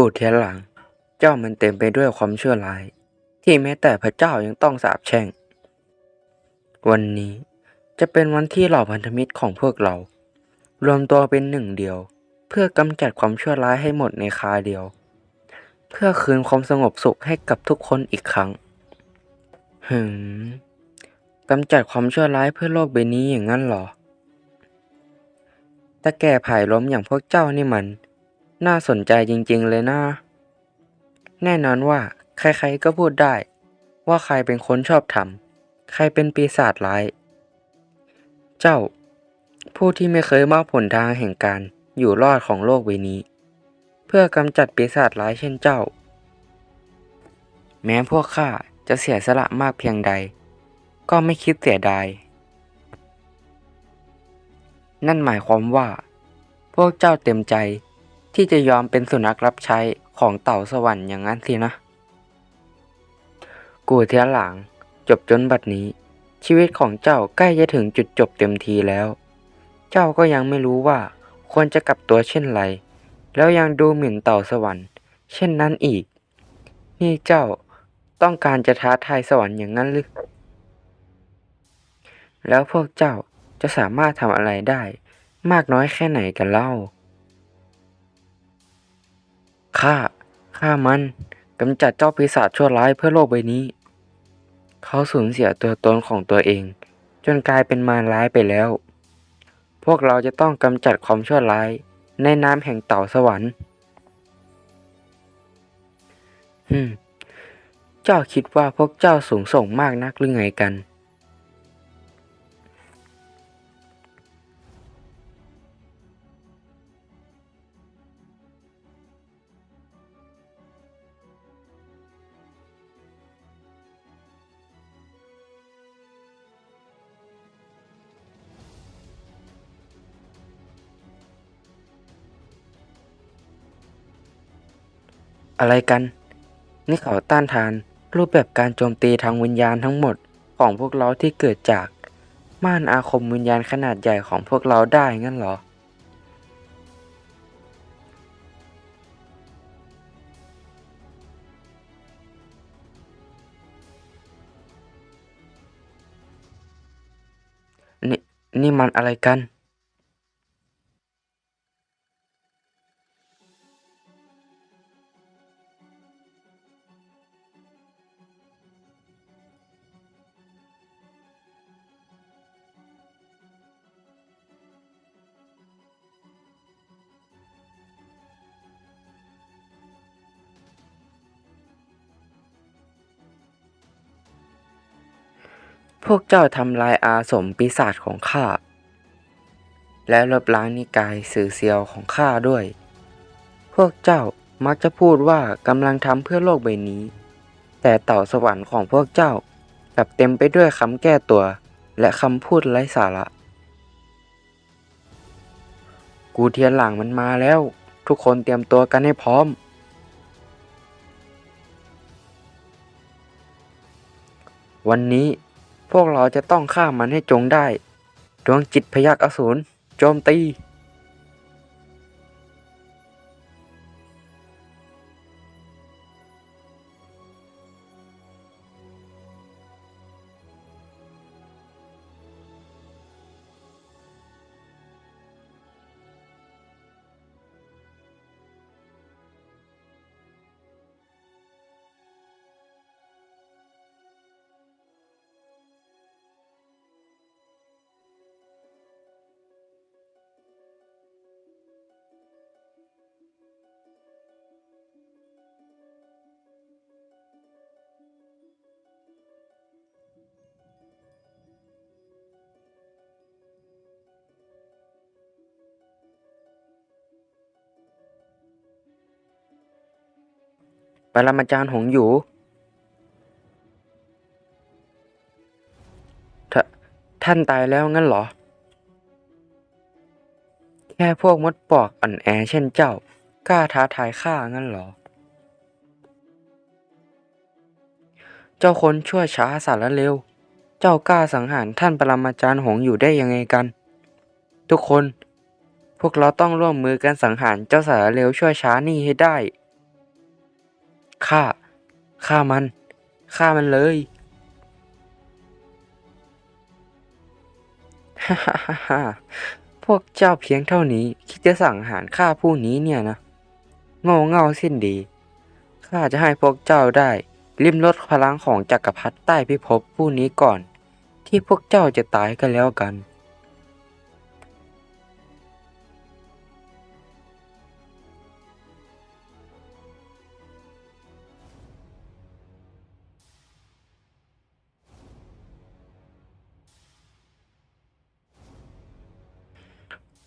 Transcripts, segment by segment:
กูเทียนหลัง เจ้ามันเต็มไปด้วยความชั่วร้าย ที่แม้แต่พระเจ้ายังต้องสาปแช่ง วันนี้จะเป็นวันที่เหล่าพันธมิตรของพวกเรา รวมตัวเป็นหนึ่งเดียว เพื่อกำจัดความชั่วร้ายให้หมดในคาเดียว เพื่อคืนความสงบสุขให้กับทุกคนอีกครั้งหืมกำจัดความชั่วร้ายเพื่อโลกใบนี้อย่างนั้นหรอตาแก่ผายล้มอย่างพวกเจ้านี่มัน น่าสนใจจริงๆเลยนะ แน่นอนว่าใครๆก็พูดได้ ว่าใครเป็นคนชอบทำใครเป็นปีศาจร้าย เจ้า ผู้ที่ไม่เคยมอบผลทางแห่งการอยู่รอดของโลกใบนี้ เพื่อกำจัดปีศาจร้ายเช่นเจ้า แม้พวกข้าจะเสียสละมากเพียงใด ก็ไม่คิดเสียดายนั่นหมายความว่า พวกเจ้าเต็มใจ ที่จะยอมเป็นสุนัขรับใช้ของเต่าสวรรค์อย่างนั้นสินะ กูเทียหลัง จบจนบัดนี้ ชีวิตของเจ้าใกล้จะถึงจุดจบเต็มทีแล้ว เจ้าก็ยังไม่รู้ว่าควรจะกลับตัวเช่นไร แล้วยังดูหมิ่นเต่าสวรรค์ เช่นนั้นอีก นี่เจ้าต้องการจะท้าทายสวรรค์อย่างนั้นหรือ แล้วพวกเจ้าจะสามารถทำอะไรได้ มากน้อยแค่ไหนกันเล่า ข้าข้ามันกำจัดเจ้าปีศาจชั่วร้ายเพื่อโลกใบนี้ เขาสูญเสียตัวตนของตัวเอง จนกลายเป็นมารร้ายไปแล้ว พวกเราจะต้องกำจัดความชั่วร้าย ในน้ำแห่งเต่าสวรรค์ฮึมเจ้าคิดว่าพวกเจ้าสูงส่งมากนักหรือไงกัน อะไรกัน นี่เขาต้านทานรูปแบบการโจมตีทางวิญญาณทั้งหมดของพวกเราที่เกิดจาก ม่านอาคมวิญญาณขนาดใหญ่ของพวกเราได้งั้นเหรอ นี่นี่มันอะไรกัน พวกเจ้าทำลายอาสมปีศาจของข้า และลบล้างนิกายสื่อเซียวของข้าด้วย พวกเจ้ามักจะพูดว่ากำลังทำเพื่อโลกใบนี้ แต่เต่าสวรรค์ของพวกเจ้ากลับเต็มไปด้วยคำแก้ตัว และคำพูดไร้สาระ กูเทียนหลังมันมาแล้ว ทุกคนเตรียมตัวกันให้พร้อม วันนี้ พวกเราจะต้องฆ่ามันให้จงได้ ดวงจิตพยักอสูรโจมตี รมาจารย์หงอยู่ทท่านตายแล้วงั้นเหรอ แค่พวกมดปอกอ่อนแอเช่นเจ้ากล้าท้าทายข้างั้นเหรอ เจ้าคนชั่วช้าสารเลวเจ้ากล้าสังหารท่านปรมาจารย์หงอยู่ได้ยังไงกัน ทุกคน พวกเราต้องร่วมมือกันสังหารเจ้าสารเลวชั่วช้านี่ให้ได้ ฆ่า ฆ่ามัน ฆ่ามันเลยฮ่าฮ่าฮ่าพวกเจ้าเพียงเท่านี้ คิดจะสั่งหารข้าผู้นี้เนี่ยนะโง่เง่าสิ้นดี ข้าจะให้พวกเจ้าได้ ริมรถพลังของจักรพรรดิใต้พิภพผู้นี้ก่อน ที่พวกเจ้าจะตายกันแล้วกัน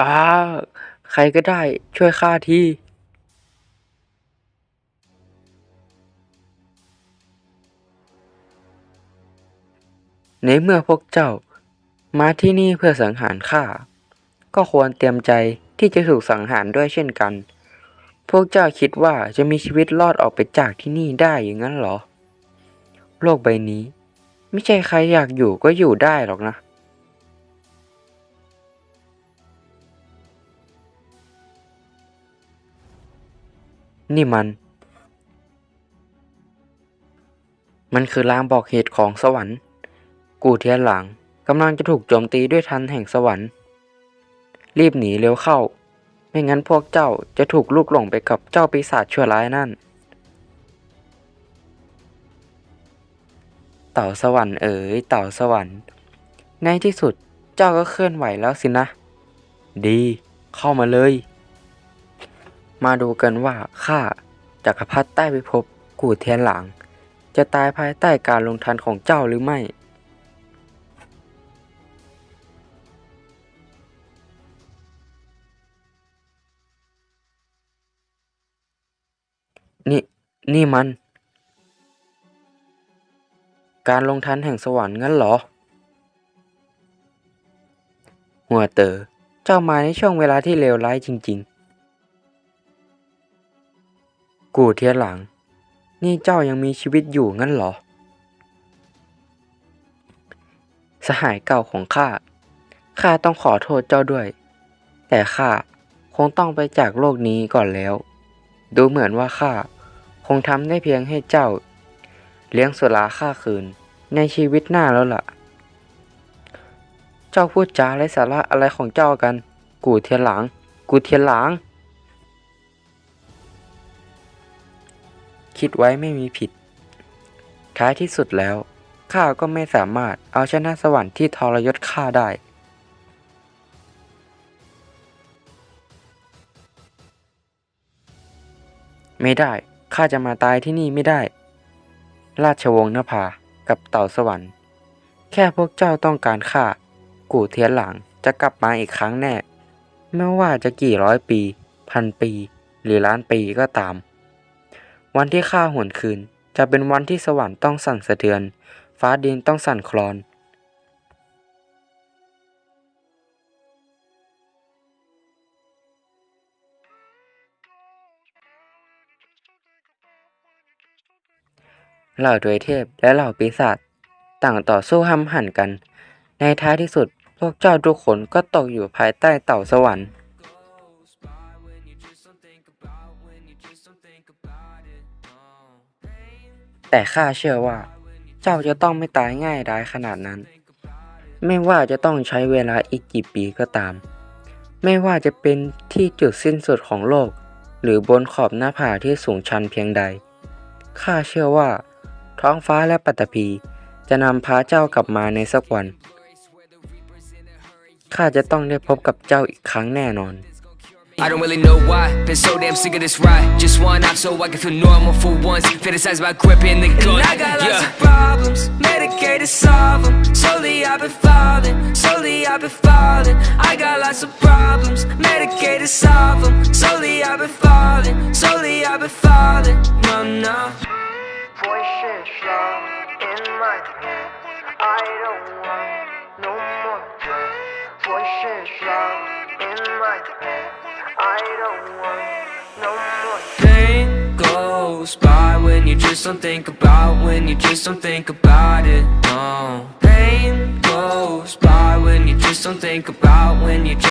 อ้า ใครก็ได้ช่วยข้าทีในเมื่อพวกเจ้ามาที่นี่เพื่อสังหารข้า ก็ควรเตรียมใจที่จะถูกสังหารด้วยเช่นกัน พวกเจ้าคิดว่าจะมีชีวิตรอดออกไปจากที่นี่ได้อย่างนั้นเหรอ โลกใบนี้ ไม่ใช่ใครอยากอยู่ก็อยู่ได้หรอกนะ นี่มัน มันคือลางบอกเหตุของสวรรค์ กูเทียนหลังกำลังจะถูกโจมตีด้วยทันแห่งสวรรค์ รีบหนีเร็วเข้า ไม่งั้นพวกเจ้าจะถูกลูกหลงไปกับเจ้าปีศาจชั่วร้ายนั่น เต่าสวรรค์เอ๋ยเต่าสวรรค์ ในที่สุดเจ้าก็เคลื่อนไหวแล้วสินะ ดี เข้ามาเลย มาดูกันว่าข้าจักรพรรดิใต้พิภพกูเทียนหลังจะตายภายใต้การลงทันของเจ้าหรือไม่ นี่ นี่มัน การลงทันแห่งสวรรค์งั้นเหรอ หัวเตอ๋อเจ้ามาในช่วงเวลาที่เลวร้ายจริง ๆ กูเทียหลัง นี่เจ้ายังมีชีวิตอยู่งั้นเหรอ สหายเก่าของข้า ข้าต้องขอโทษเจ้าด้วย แต่ข้าคงต้องไปจากโลกนี้ก่อนแล้ว ดูเหมือนว่าข้าคงทำได้เพียงให้เจ้า เลี้ยงสุราข้าคืนในชีวิตหน้าแล้วล่ะ เจ้าพูดจาไร้สาระอะไรของเจ้ากัน กูเทียนหลัง กูเทียนหลัง คิดไว้ไม่มีผิด ท้ายที่สุดแล้ว ข้าก็ไม่สามารถเอาชนะสวรรค์ที่ทรยศข้าได้ ไม่ได้ ข้าจะมาตายที่นี่ไม่ได้ ราชวงศ์นภากับเต่าสวรรค์ แค่พวกเจ้าต้องการข้า กูเทียนหลังจะกลับมาอีกครั้งแน่ ไม่ว่าจะกี่ร้อยปี พันปี หรือล้านปีก็ตาม วันที่ข้าหวนคืน จะเป็นวันที่สวรรค์ต้องสั่นสะเทือน ฟ้าดินต้องสั่นคลอนเหล่าทวยเทพและเหล่าปีศาจต่างต่อสู้ห้ำหั่นกัน ในท้ายที่สุด พวกเจ้าทุกคนก็ตกอยู่ภายใต้เต่าสวรรค์ แต่ข้าเชื่อว่า เจ้าจะต้องไม่ตายง่ายดายขนาดนั้น ไม่ว่าจะต้องใช้เวลาอีกกี่ปีก็ตาม ไม่ว่าจะเป็นที่จุดสิ้นสุดของโลก หรือบนขอบหน้าผาที่สูงชันเพียงใด ข้าเชื่อว่า ท้องฟ้าและปัตตภีจะนำพาเจ้ากลับมาในสักวัน ข้าจะต้องได้พบกับเจ้าอีกครั้งแน่นอน I don't really know why, been so damn sick of this ride. Just one off so I can feel normal for once. Fantasize about gripping the gun. I got lots Yeah. of problems, medicated to solve them. Slowly I've been falling, slowly I've been falling. I got lots of problems, medicated to solve them. Slowly I've been falling, slowly I've been falling. No, no. Voices loud in my head. I don't want no more dread. Voices loud in my head. I don't want no more. Pain goes by when you just don't think about, when you just don't think about it. No. Pain goes by when you just don't think about, when you just